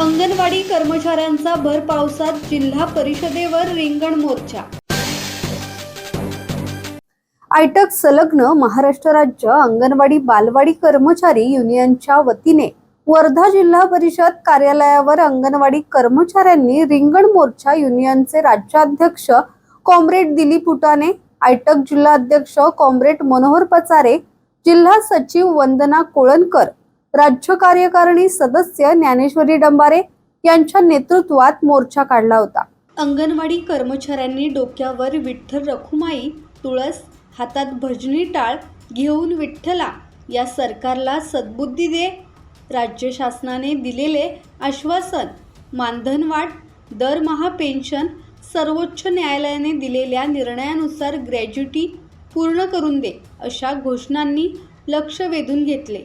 अंगणवाडी कर्मचाऱ्यांचा भर पावसात जिल्हा परिषदेवर रिंगण मोर्चा. आयटक संलग्न महाराष्ट्र राज्य अंगणवाडी बालवाडी कर्मचारी युनियनच्या वतीने वर्धा जिल्हा परिषद कार्यालयावर अंगणवाडी कर्मचाऱ्यांनी रिंगण मोर्चा युनियनचे राज्याध्यक्ष कॉम्रेड दिलीप उटाने आयटक जिल्हाध्यक्ष कॉम्रेड मनोहर पचारे जिल्हा सचिव वंदना कोळणकर राज्य कार्यकारिणी सदस्य ज्ञानेश्वरी डंबारे यांच्या नेतृत्वात मोर्चा काढला होता. अंगणवाडी कर्मचाऱ्यांनी डोक्यावर विठ्ठल रखुमाई तुळस हातात भजनी टाळ घेऊन विठ्ठला या सरकारला सद्बुद्धी दे राज्य शासनाने दिलेले आश्वासन मानधनवाढ दरमहा पेन्शन सर्वोच्च न्यायालयाने दिलेल्या निर्णयानुसार ग्रॅज्युटी पूर्ण करून दे अशा घोषणांनी लक्ष वेधून घेतले.